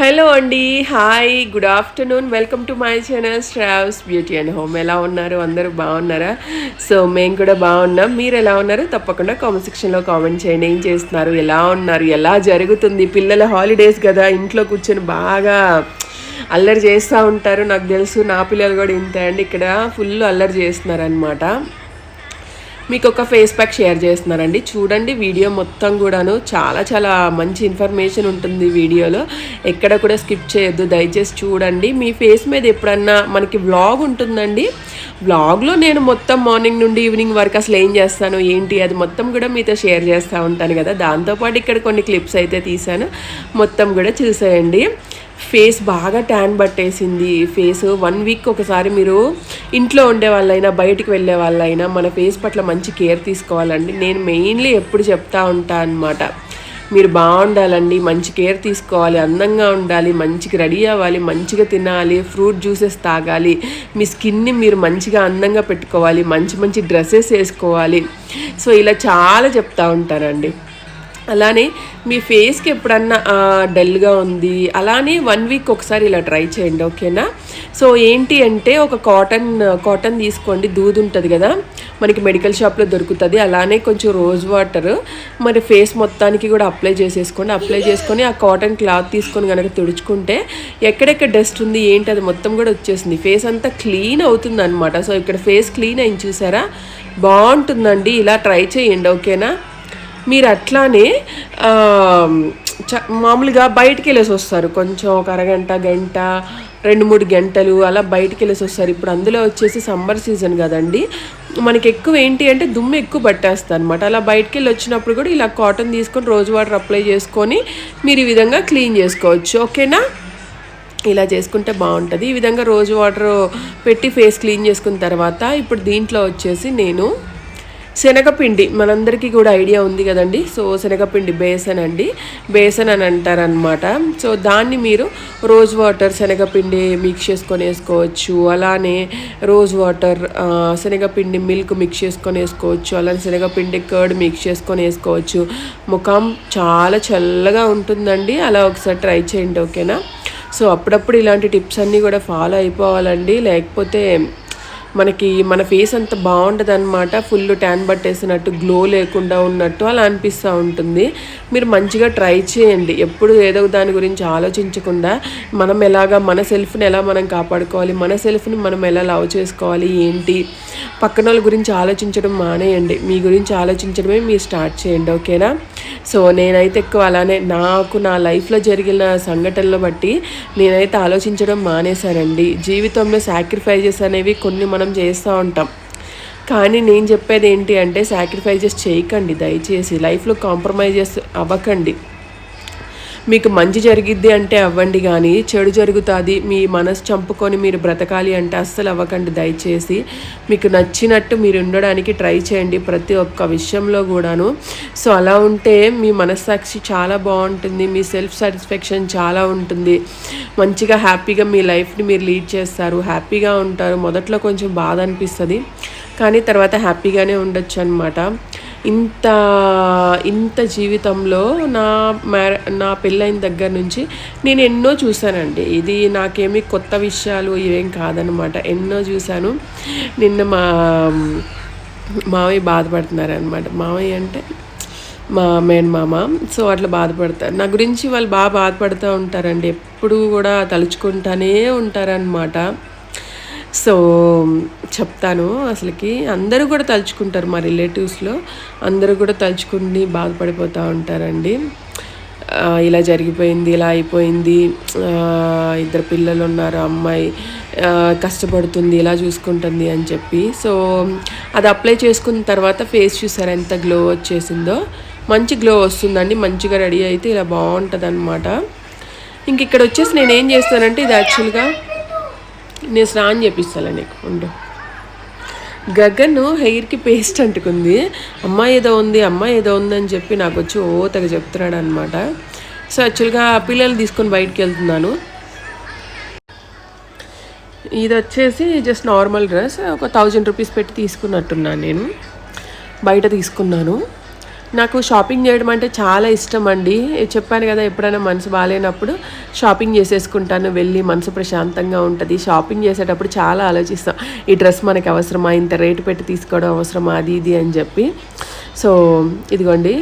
Hello అండి hi good afternoon welcome to my channel straws beauty and home. ఎలా ఉన్నారు? అందరూ బాగున్నారా? సో మేము కూడా బాగున్నాం. మీరు ఎలా ఉన్నారు? తప్పకుండా కామెంట్ సెక్షన్లో కామెంట్ చేయండి. ఏం చేస్తున్నారు? ఎలా ఉన్నారు? ఎలా జరుగుతుంది? పిల్లల హాలిడేస్ కదా ఇంట్లో కూర్చొని బాగా అల్లరి చేస్తూ ఉంటారు. నాకు తెలుసు నా పిల్లలు కూడా ఇంతే అండి. ఇక్కడ ఫుల్ అల్లరి చేస్తున్నారు అనమాట మీకు ఒక ఫేస్ ప్యాక్ షేర్ చేస్తున్నానండి చూడండి వీడియో మొత్తం కూడాను చాలా చాలా మంచి ఇన్ఫర్మేషన్ ఉంటుంది వీడియోలో. ఎక్కడ కూడా స్కిప్ చేయొద్దు దయచేసి చూడండి. మీ ఫేస్ మీద ఎప్పుడన్నా మనకి వ్లాగ్ ఉంటుందండి? వ్లాగ్లో నేను మొత్తం మార్నింగ్ నుండి ఈవినింగ్ వరకు అసలు ఏం చేస్తాను ఏంటి అది మొత్తం కూడా మీతో షేర్ చేస్తూ ఉంటాను కదా. దాంతోపాటు ఇక్కడ కొన్ని క్లిప్స్ అయితే తీసాను మొత్తం కూడా చూసేయండి. ఫేస్ బాగా ట్యాన్ పట్టేసింది. ఫేస్ వన్ వీక్ ఒకసారి మీరు ఇంట్లో ఉండే వాళ్ళైనా బయటికి వెళ్ళే వాళ్ళైనా మన ఫేస్ పట్ల మంచి కేర్ తీసుకోవాలండి. నేను మెయిన్లీ ఎప్పుడు చెప్తా ఉంటా అనమాట మీరు బాగుండాలండి మంచి కేర్ తీసుకోవాలి అందంగా ఉండాలి మంచిగా రెడీ అవ్వాలి మంచిగా తినాలి ఫ్రూట్ జ్యూసెస్ తాగాలి మీ స్కిన్ని మీరు మంచిగా అందంగా పెట్టుకోవాలి మంచి మంచి డ్రెస్సెస్ వేసుకోవాలి. సో ఇలా చాలా చెప్తూ ఉంటారండి అలానే మీ ఫేస్కి ఎప్పుడన్నా డల్గా ఉంది అలానే వన్ వీక్ ఒకసారి ఇలా ట్రై చేయండి ఓకేనా? సో ఏంటి అంటే ఒక కాటన్ కాటన్ తీసుకోండి దూద్ ఉంటుంది కదా మనకి మెడికల్ షాప్లో దొరుకుతుంది అలానే కొంచెం రోజ్ వాటర్ మరి ఫేస్ మొత్తానికి కూడా అప్లై చేసేసుకోండి అప్లై చేసుకొని ఆ కాటన్ క్లాత్ తీసుకొని కనుక తుడుచుకుంటే ఎక్కడెక్కడ డస్ట్ ఉంది ఏంటి అది మొత్తం కూడా వచ్చేసింది ఫేస్ అంతా క్లీన్ అవుతుంది అనమాట సో ఇక్కడ ఫేస్ క్లీన్ అయింది చూసారా? బాగుంటుందండి ఇలా ట్రై చేయండి ఓకేనా? మీరు అట్లానే చ మామూలుగా బయటికి వెళ్ళేసి వస్తారు. కొంచెం ఒక అరగంట గంట రెండు మూడు గంటలు అలా బయటికి వెళ్ళేసి వస్తారు. ఇప్పుడు అందులో వచ్చేసి సమ్మర్ సీజన్ కదండి. మనకి ఎక్కువ ఏంటి అంటే దుమ్ము ఎక్కువ పట్టేస్తుంది అనమాట అలా బయటికి వెళ్ళి వచ్చినప్పుడు కూడా ఇలా కాటన్ తీసుకొని రోజు వాటర్ అప్లై చేసుకొని మీరు ఈ విధంగా క్లీన్ చేసుకోవచ్చు. ఓకేనా? ఇలా చేసుకుంటే బాగుంటుంది. ఈ విధంగా రోజు వాటర్ పెట్టి ఫేస్ క్లీన్ చేసుకున్న తర్వాత ఇప్పుడు దీంట్లో వచ్చేసి నేను శనగపిండి మనందరికీ కూడా ఐడియా ఉంది కదండి. సో శనగపిండి బేసన్ అండి. బేసన్ అని అంటారనమాట సో దాన్ని మీరు రోజ్ వాటర్ శనగపిండి మిక్స్ చేసుకొని వేసుకోవచ్చు. అలానే రోజ్ వాటర్ శనగపిండి మిల్క్ మిక్స్ చేసుకొని వేసుకోవచ్చు. అలానే శనగపిండి కర్డ్ మిక్స్ చేసుకొని వేసుకోవచ్చు. ముఖం చాలా చల్లగా ఉంటుందండి. అలా ఒకసారి ట్రై చేయండి ఓకేనా? సో అప్పుడప్పుడు ఇలాంటి టిప్స్ అన్నీ కూడా ఫాలో అయిపోవాలండి. లేకపోతే మనకి మన ఫేస్ అంత బాగుంటుంది అనమాట ఫుల్ ట్యాన్ పట్టేసినట్టు గ్లో లేకుండా ఉన్నట్టు అలా అనిపిస్తూ ఉంటుంది. మీరు మంచిగా ట్రై చేయండి. ఎప్పుడు ఏదో దాని గురించి ఆలోచించకుండా మనం ఎలాగా మన సెల్ఫ్ని ఎలా మనం కాపాడుకోవాలి మన సెల్ఫ్ని మనం ఎలా లవ్ చేసుకోవాలి ఏంటి? పక్కన వాళ్ళ గురించి ఆలోచించడం మానేయండి. మీ గురించి ఆలోచించడమే మీరు స్టార్ట్ చేయండి. ఓకేనా సో నేనైతే ఎక్కువ అలానే నాకు నా లైఫ్లో జరిగిన సంఘటనలు బట్టి నేనైతే ఆలోచించడం మానేశానండి. జీవితంలో సాక్రిఫైజెస్ అనేవి కొన్ని మనం చేస్తూ ఉంటాం. కానీ నేను చెప్పేది ఏంటి అంటే సాక్రిఫైజెస్ చేయకండి దయచేసి. లైఫ్లో కాంప్రమైజెస్ అవ్వకండి. మీకు మంచి జరిగిద్ది అంటే అవ్వండి కానీ చెడు జరుగుతుంది మీ మనసు చంపుకొని మీరు బ్రతకాలి అంటే అస్సలు అవ్వకండి దయచేసి. మీకు నచ్చినట్టు మీరు ఉండడానికి ట్రై చేయండి ప్రతి ఒక్క విషయంలో కూడాను. సో అలా ఉంటే మీ మనస్సాక్షి చాలా బాగుంటుంది మీ సెల్ఫ్ సాటిస్ఫాక్షన్ చాలా ఉంటుంది. మంచిగా హ్యాపీగా మీ లైఫ్ని మీరు లీడ్ చేస్తారు హ్యాపీగా ఉంటారు. మొదట్లో కొంచెం బాధ అనిపిస్తుంది కానీ తర్వాత హ్యాపీగానే ఉండొచ్చు అనమాట ఇంత ఇంత జీవితంలో నా మ్యార నా పెళ్ళైన దగ్గర నుంచి నేను ఎన్నో చూశానండి. ఇది నాకేమి కొత్త విషయాలు ఇవేం కాదనమాట ఎన్నో చూశాను. నిన్న మా మావయ్య బాధపడుతున్నారనమాట మామయ్య మావయ్య అంటే మా మేన్ మామ. సో అట్లా బాధపడతారు. నా గురించి వాళ్ళు బాగా బాధపడుతూ ఉంటారండి. ఎప్పుడు కూడా తలుచుకుంటానే ఉంటారనమాట సో చెప్తాను అసలుకి. అందరూ కూడా తలుచుకుంటారు మా రిలేటివ్స్లో. అందరూ కూడా తలుచుకుని బాధపడిపోతూ ఉంటారండి. ఇలా జరిగిపోయింది ఇలా అయిపోయింది. ఇద్దరు పిల్లలు ఉన్నారు అమ్మాయి కష్టపడుతుంది ఇలా చూసుకుంటుంది అని చెప్పి. సో అది అప్లై చేసుకున్న తర్వాత ఫేస్ చూసారు ఎంత గ్లో వచ్చేసిందో. మంచి గ్లో వస్తుందండి మంచిగా రెడీ అయితే ఇలా బాగుంటుంది అనమాట ఇంక ఇక్కడ వచ్చేసి నేను ఏం చేస్తానంటే ఇది యాక్చువల్గా నేను స్నానం చేపిస్తాను నీకు ఉండు. గగన్ హెయిర్కి పేస్ట్ అంటుకుంది. అమ్మాయి ఏదో ఉంది అమ్మాయి ఏదో ఉందని చెప్పి నాకు వచ్చి ఓ తెగ చెప్తున్నాడు అనమాట సో యాక్చువల్గా పిల్లలు తీసుకొని బయటికి వెళ్తున్నాను. ఇది వచ్చేసి జస్ట్ నార్మల్ డ్రెస్ ఒక థౌజండ్ రూపీస్ పెట్టి తీసుకున్నట్టున్నాను నేను. బయట తీసుకున్నాను. నాకు షాపింగ్ చేయడం అంటే చాలా ఇష్టం అండి. చెప్పాను కదా ఎప్పుడైనా మనసు బాగాలేనప్పుడు షాపింగ్ చేసేసుకుంటాను వెళ్ళి మనసు ప్రశాంతంగా ఉంటుంది. షాపింగ్ చేసేటప్పుడు చాలా ఆలోచిస్తాం ఈ డ్రెస్ మనకి అవసరమా ఇంత రేటు పెట్టి తీసుకోవడం అవసరమా అది ఇది అని చెప్పి. సో ఇదిగోండి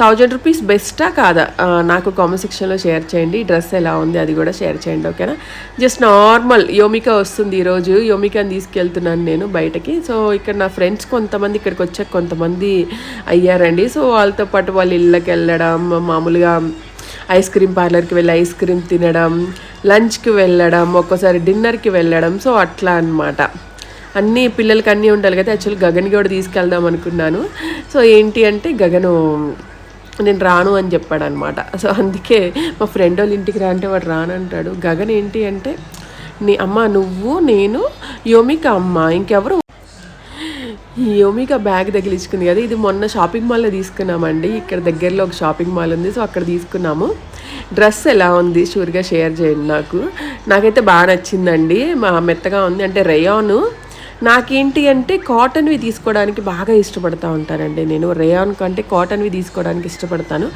థౌజండ్ రూపీస్ బెస్టా కాదా? నాకు కామెంట్ సెక్షన్లో షేర్ చేయండి. డ్రెస్ ఎలా ఉంది అది కూడా షేర్ చేయండి ఓకేనా జస్ట్ నార్మల్ యోమిక వస్తుంది ఈరోజు. యోమికాని తీసుకెళ్తున్నాను నేను బయటకి. సో ఇక్కడ నా ఫ్రెండ్స్ కొంతమంది ఇక్కడికి వచ్చాక కొంతమంది అయ్యారండి. సో వాళ్ళతో పాటు వాళ్ళ ఇళ్ళకి వెళ్ళడం మామూలుగా ఐస్ క్రీమ్ పార్లర్కి వెళ్ళి ఐస్ క్రీమ్ తినడం లంచ్కి వెళ్ళడం ఒక్కోసారి డిన్నర్కి వెళ్ళడం. సో అట్లా అన్నమాట. అన్నీ పిల్లలకి అన్నీ ఉండాలి కదా. యాక్చువల్ గగన్ కూడా తీసుకెళ్దాం అనుకున్నాను. సో ఏంటి అంటే గగను నేను రాను అని చెప్పాడు అనమాట సో అందుకే మా ఫ్రెండ్ వాళ్ళ ఇంటికి రా అంటే వాడు రాను అంటాడు గగన్ ఏంటి అంటే నీ అమ్మ నువ్వు నేను యోమిక అమ్మ ఇంకెవరు? ఈ యోమిక బ్యాగ్ తగిలించుకుంది. కదా ఇది మొన్న షాపింగ్ మాల్లో తీసుకున్నామండి. ఇక్కడ దగ్గరలో ఒక షాపింగ్ మాల్ ఉంది. సో అక్కడ తీసుకున్నాము. డ్రెస్ ఎలా ఉంది? షూర్గా షేర్ చేయండి నాకు. నాకైతే బాగా నచ్చిందండి. మా మెత్తగా ఉంది. అంటే రేయాను. నాకేంటి అంటే కాటన్వి తీసుకోవడానికి బాగా ఇష్టపడతా ఉంటానండి నేను. రేయాన్ కంటే కాటన్వి తీసుకోవడానికి ఇష్టపడతాను.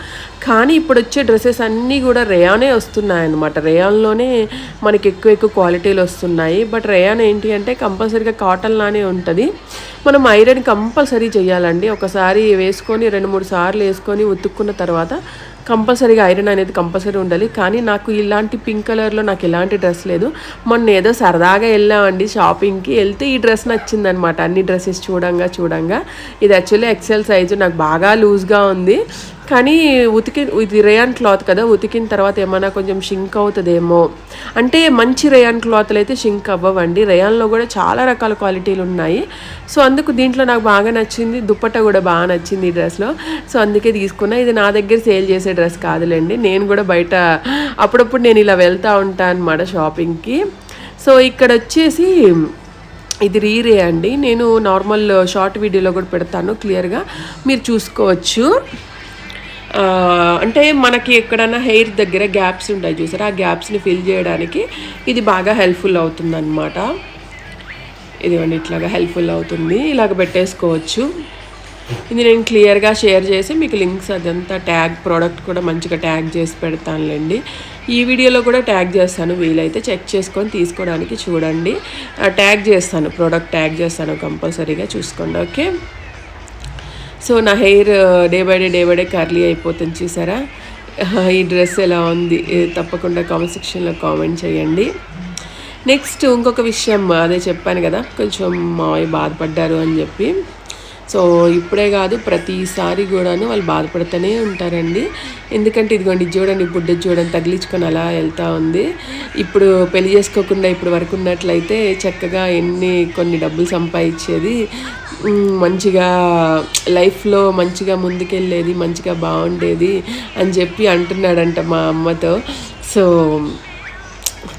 కానీ ఇప్పుడు వచ్చే డ్రెస్సెస్ అన్నీ కూడా రేయానే వస్తున్నాయన్నమాట. రేయాన్లోనే మనకి ఎక్కువ ఎక్కువ క్వాలిటీలు వస్తున్నాయి. బట్ రేయాన్ ఏంటి అంటే కంపల్సరీగా కాటన్ లానే ఉంటుంది. మనం ఐరన్ కంపల్సరీ చేయాలండి ఒకసారి వేసుకొని రెండు మూడు సార్లు వేసుకొని ఉతుక్కున్న తర్వాత కంపల్సరీగా ఐరన్ అనేది కంపల్సరీ ఉండాలి. కానీ నాకు ఇలాంటి పింక్ కలర్లో నాకు ఎలాంటి డ్రెస్ లేదు. మొన్న ఏదో సరదాగా వెళ్ళామండి షాపింగ్కి వెళ్తే ఈ డ్రెస్ నచ్చిందనమాట అన్ని డ్రెస్సెస్ చూడంగా చూడంగా. ఇది యాక్చువల్లీ ఎక్సెల్ సైజు నాకు బాగా లూజ్గా ఉంది. కానీ ఉతికి ఇది రేయాన్ క్లాత్ కదా ఉతికిన తర్వాత ఏమైనా కొంచెం షింక్ అవుతుందేమో. అంటే మంచి రేయాన్ క్లాత్లు అయితే షింక్ అవ్వవండి. రేయాన్లో కూడా చాలా రకాల క్వాలిటీలు ఉన్నాయి సో అందుకు దీంట్లో నాకు బాగా నచ్చింది దుప్పట కూడా బాగా నచ్చింది ఈ డ్రెస్లో సో అందుకే తీసుకున్నా. ఇది నా దగ్గర సేల్ చేసే డ్రెస్ కాదులేండి. నేను కూడా బయట అప్పుడప్పుడు నేను ఇలా వెళ్తూ ఉంటాను అనమాట షాపింగ్కి సో ఇక్కడ వచ్చేసి ఇది రీరే అండి. నేను నార్మల్ షార్ట్ వీడియోలో కూడా పెడతాను క్లియర్గా మీరు చూసుకోవచ్చు. అంటే మనకి ఎక్కడైనా హెయిర్ దగ్గర గ్యాప్స్ ఉంటాయి చూసారా? ఆ గ్యాప్స్ని ఫిల్ చేయడానికి ఇది బాగా హెల్ప్ఫుల్ అవుతుంది అనమాట ఇదిగోండి ఇట్లాగా హెల్ప్ఫుల్ అవుతుంది. ఇలాగ పెట్టేసుకోవచ్చు. ఇది నేను క్లియర్గా షేర్ చేసి మీకు లింక్స్ అదంతా ట్యాగ్ ప్రోడక్ట్ కూడా మంచిగా ట్యాగ్ చేసి పెడతానులేండి. ఈ వీడియోలో కూడా ట్యాగ్ చేస్తాను. వీలైతే చెక్ చేసుకొని తీసుకోవడానికి చూడండి. ట్యాగ్ చేస్తాను. ప్రోడక్ట్ ట్యాగ్ చేస్తాను కంపల్సరీగా చూసుకోండి. ఓకే? సో నా hair day by day day by day curly అయిపోతుంది చూసారా? ఈ డ్రెస్ ఎలా ఉంది? తప్పకుండా కామెంట్ సెక్షన్లో కామెంట్ చేయండి. నెక్స్ట్ ఇంకొక విషయం అదే చెప్పాను కదా కొంచెం మావయ్య బాధపడ్డారు అని చెప్పి. సో ఇప్పుడే కాదు ప్రతిసారి కూడాను వాళ్ళు బాధపడుతూనే ఉంటారండి. ఎందుకంటే ఇదిగోండి ఇది చూడండి బుడ్డ చూడండి తగిలించుకొని అలా వెళ్తూ ఉంది. ఇప్పుడు పెళ్ళి చేసుకోకుండా ఇప్పుడు వరకు ఉన్నట్లయితే చక్కగా ఎన్ని కొన్ని డబ్బులు సంపాదించేది మంచిగా లైఫ్లో మంచిగా ముందుకెళ్ళేది మంచిగా బాగుండేది అని చెప్పి అంటున్నాడంట మా అమ్మతో. సో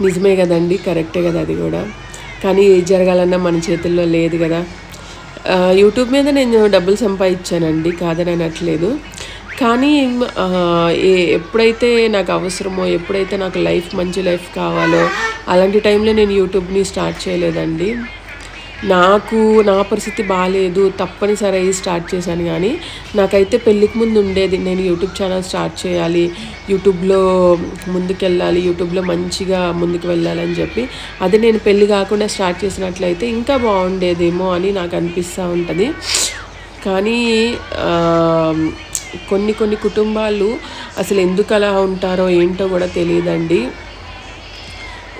నిజమే కదండి కరెక్టే కదా అది కూడా. కానీ ఏది జరగాలన్నా మన చేతుల్లో లేదు కదా. యూట్యూబ్ మీద నేను డబ్బులు సంపాదించానండి కాదని అనట్లేదు. కానీ ఎప్పుడైతే నాకు అవసరమో ఎప్పుడైతే నాకు లైఫ్ మంచి లైఫ్ కావాలో అలాంటి టైంలో నేను యూట్యూబ్ని స్టార్ట్ చేయలేదండి. నాకు నా పరిస్థితి బాగాలేదు తప్పనిసరి అయ్యి స్టార్ట్ చేశాను కానీ నాకైతే పెళ్ళికి ముందు ఉండేది నేను యూట్యూబ్ ఛానల్ స్టార్ట్ చేయాలి యూట్యూబ్లో ముందుకెళ్ళాలి యూట్యూబ్లో మంచిగా ముందుకు వెళ్ళాలని చెప్పి అది నేను పెళ్ళి కాకుండా స్టార్ట్ చేసినట్లయితే ఇంకా బాగుండేదేమో అని నాకు అనిపిస్తూ ఉంటుంది. కానీ కొన్ని కొన్ని కుటుంబాలు అసలు ఎందుకు అలా ఉంటారో ఏంటో కూడా తెలియదండి.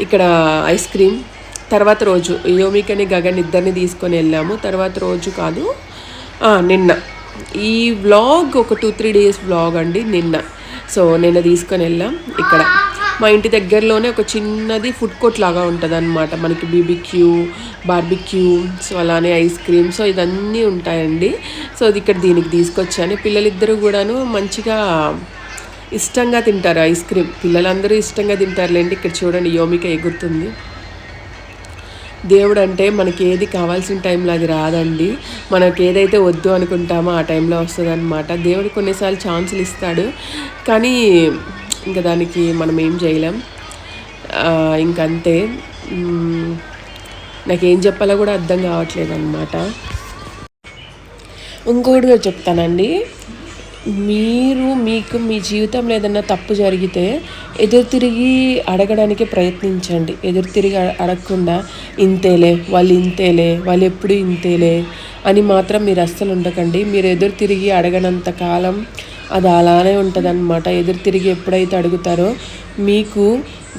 ఇక్కడ ఐస్ క్రీమ్ తర్వాత రోజు యోమికని గగన్ ఇద్దరిని తీసుకొని వెళ్ళాము. తర్వాత రోజు కాదు నిన్న. ఈ వ్లాగ్ ఒక టూ త్రీ డేస్ వ్లాగ్ అండి నిన్న. సో నిన్న తీసుకొని వెళ్ళాం ఇక్కడ. మా ఇంటి దగ్గరలోనే ఒక చిన్నది ఫుడ్ కోర్ట్ లాగా ఉంటుంది అనమాట మనకి బీబీక్యూ బార్బిక్యూ సో అలానే ఐస్ క్రీమ్ సో ఇదన్నీ ఉంటాయండి. సో అది ఇక్కడ దీనికి తీసుకొచ్చాను. పిల్లలిద్దరూ కూడాను మంచిగా ఇష్టంగా తింటారు ఐస్ క్రీమ్ పిల్లలందరూ ఇష్టంగా తింటారులేండి. ఇక్కడ చూడండి యోమిక ఎగురుతుంది దేవుడు అంటే మనకి ఏది కావాల్సిన టైంలో అది రాదండి. మనకి ఏదైతే వద్దు అనుకుంటామో ఆ టైంలో వస్తుంది అనమాట దేవుడు కొన్నిసార్లు ఛాన్సులు ఇస్తాడు. కానీ ఇంకా దానికి మనం ఏం చేయలేం. ఇంకంతే. నాకేం చెప్పాలో కూడా అర్థం కావట్లేదు అనమాట ఇంకోటి చెప్తానండి. మీరు మీకు మీ జీవితంలో ఏదన్నా తప్పు జరిగితే ఎదురు తిరిగి అడగడానికి ప్రయత్నించండి. ఎదురు తిరిగి అడగకుండా ఇంతేలే వాళ్ళు ఇంతేలే వాళ్ళు ఎప్పుడు ఇంతేలే అని మాత్రం మీరు అస్సలు ఉండకండి. మీరు ఎదురు తిరిగి అడగనంత కాలం అది అలానే ఉంటుంది ఎదురు తిరిగి ఎప్పుడైతే అడుగుతారో మీకు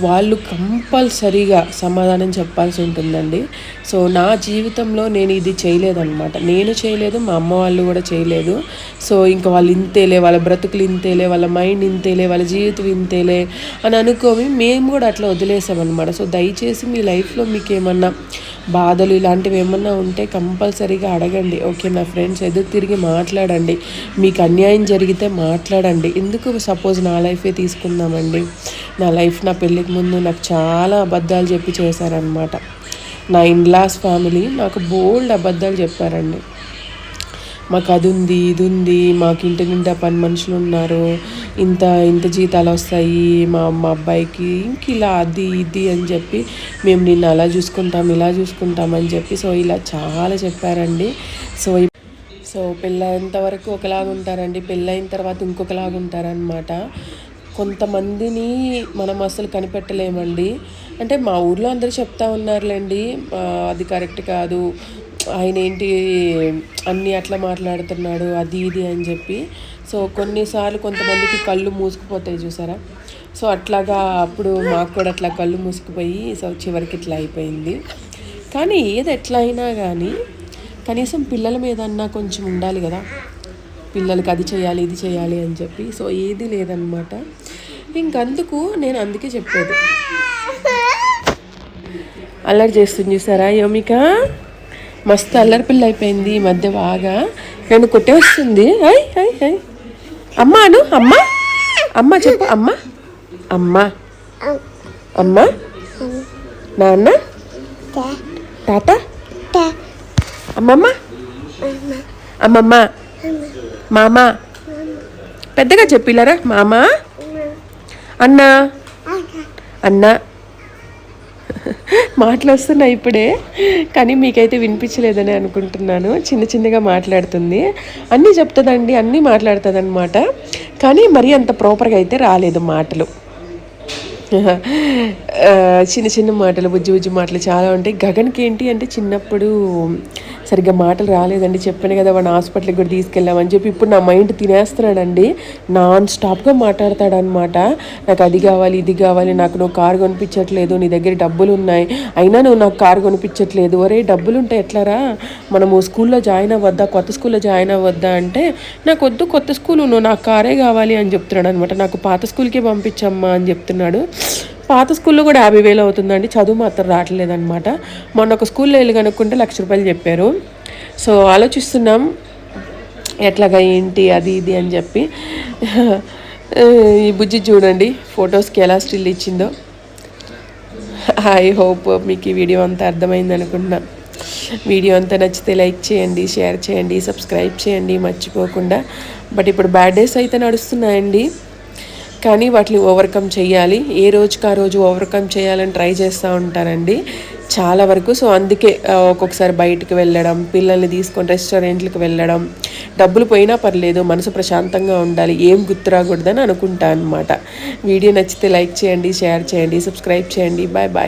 వాళ్ళు కంపల్సరీగా సమాధానం చెప్పాల్సి ఉంటుందండి. సో నా జీవితంలో నేను ఇది చేయలేదన్నమాట. నేను చేయలేదు మా అమ్మ వాళ్ళు కూడా చేయలేదు. సో ఇంకా వాళ్ళు ఇంతేలే వాళ్ళ బ్రతుకులు ఇంతేలే వాళ్ళ మైండ్ ఇంతేలే వాళ్ళ జీవితం ఇంతేలే అని అనుకోవి మేము కూడా అట్లా వదిలేసామన్నమాట. సో దయచేసి మీ లైఫ్లో మీకు ఏమన్నా బాధలు ఇలాంటివి ఏమన్నా ఉంటే కంపల్సరీగా అడగండి. ఓకే నా ఫ్రెండ్స్ ఎదురు తిరిగి మాట్లాడండి. మీకు అన్యాయం జరిగితే మాట్లాడండి. ఎందుకు సపోజ్ నా లైఫే తీసుకుందామండి? నా లైఫ్ నా పెళ్ళికి ముందు నాకు చాలా అబద్ధాలు చెప్పి చేశారనమాట నా ఇన్లాస్ ఫ్యామిలీ నాకు బోల్డ్ అబద్ధాలు చెప్పారండి. మాకు అది ఉంది ఇది ఉంది మాకు ఇంటి నిండా పని మనుషులు ఉన్నారు ఇంత ఇంత జీతాలు వస్తాయి మా మా అబ్బాయికి ఇంక ఇలా అది ఇది అని చెప్పి మేము నిన్ను అలా చూసుకుంటాం ఇలా చూసుకుంటాం అని చెప్పి సో ఇలా చాలా చెప్పారండి. సో సో పెళ్ళైనంత వరకు ఒకలాగా ఉంటారండి పెళ్ళైన తర్వాత ఇంకొకలాగా ఉంటారనమాట కొంతమందిని మనం అసలు కనిపెట్టలేమండి. అంటే మా ఊర్లో అందరూ చెప్తా ఉన్నారులేండి అది కరెక్ట్ కాదు ఆయన ఏంటి అన్నీ అట్లా మాట్లాడుతున్నాడు అది ఇది అని చెప్పి. సో కొన్నిసార్లు కొంతమందికి కళ్ళు మూసుకుపోతాయి చూసారా? సో అట్లాగా అప్పుడు మాకు కూడా అట్లా కళ్ళు మూసుకుపోయి సో చివరికి ఇట్లా అయిపోయింది. కానీ ఏది ఎట్లా అయినా కానీ కనీసం పిల్లల మీద అన్నా కొంచెం ఉండాలి కదా. పిల్లలకి అది చేయాలి ఇది చేయాలి అని చెప్పి. సో ఏది లేదనమాట ఇంకందుకు నేను అందుకే చెప్పేది. అల్లరి చేస్తుంది చూసారా యోమిక? మస్తు అల్లరి పిల్ల అయిపోయింది ఈ మధ్య బాగా. నన్ను కొట్టేస్తుంది హై హై హై. అమ్మాను అమ్మ. అమ్మ చెప్పు అమ్మ. అమ్మ. అమ్మ. నాన్న. తాత. అమ్మమ్మ. అమ్మమ్మ. మామ. పెద్దగా చెప్పిల్లరా మామ? అన్న? అన్న. మాటలు వస్తున్నాయి ఇప్పుడే కానీ మీకైతే వినిపించలేదని అనుకుంటున్నాను. చిన్న చిన్నగా మాట్లాడుతుంది. అన్నీ చెప్తుందండి అన్నీ మాట్లాడుతుంది అనమాట కానీ మరీ అంత ప్రాపర్గా అయితే రాలేదు మాటలు. చిన్న చిన్న మాటలు బుజ్జి బుజ్జి మాటలు చాలా ఉంటాయి. గగన్కి ఏంటి అంటే చిన్నప్పుడు సరిగ్గా మాటలు రాలేదండి. చెప్పాను కదా వాడిని హాస్పిటల్కి కూడా తీసుకెళ్ళామని చెప్పి ఇప్పుడు నా మైండ్ తినేస్తున్నాడండి. నాన్ స్టాప్గా మాట్లాడతాడనమాట నాకు అది కావాలి ఇది కావాలి నాకు నువ్వు కారు కొనిపించట్లేదు నీ దగ్గర డబ్బులు ఉన్నాయి. అయినా నువ్వు నాకు కారు కొనిపించట్లేదు. ఒరే డబ్బులు ఉంటే ఎట్లారా? మనము స్కూల్లో జాయిన్ అవ్వద్దా? కొత్త స్కూల్లో జాయిన్ అవ్వద్దా అంటే నాకు వద్దు కొత్త స్కూల్ నువ్వు నాకు కారే కావాలి అని చెప్తున్నాడు అనమాట నాకు పాత స్కూల్కే పంపించమ్మా అని చెప్తున్నాడు. పాత స్కూల్లో కూడా యాభై వేలు అవుతుందండి. చదువు మాత్రం రావట్లేదనమాట మొన్న ఒక స్కూల్లో వెళ్ళి కనుక్కుంటే లక్ష రూపాయలు చెప్పారు. సో ఆలోచిస్తున్నాం. ఎట్లాగా ఏంటి అది ఇది అని చెప్పి. ఈ బుజ్జి చూడండి ఫొటోస్కి ఎలా స్టిల్ ఇచ్చిందో. ఐ హోప్ మీకు ఈ వీడియో అంతా అర్థమైంది అనుకుంటున్నా. వీడియో అంతా నచ్చితే లైక్ చేయండి షేర్ చేయండి సబ్స్క్రైబ్ చేయండి మర్చిపోకుండా. బట్ ఇప్పుడు బ్యాడ్ డేస్ అయితే నడుస్తున్నాయండి. కానీ వాటిని ఓవర్కమ్ చేయాలి. ఏ రోజుకి ఆ రోజు ఓవర్కమ్ చేయాలని ట్రై చేస్తూ ఉంటారండి. చాలా వరకు సో అందుకే ఒక్కొక్కసారి బయటికి వెళ్ళడం పిల్లల్ని తీసుకొని రెస్టారెంట్లకు వెళ్ళడం డబ్బులు పోయినా పర్లేదు మనసు ప్రశాంతంగా ఉండాలి ఏం గుర్తురాకూడదని అనుకుంటా అనమాట వీడియో నచ్చితే లైక్ చేయండి షేర్ చేయండి సబ్స్క్రైబ్ చేయండి. Bye bye.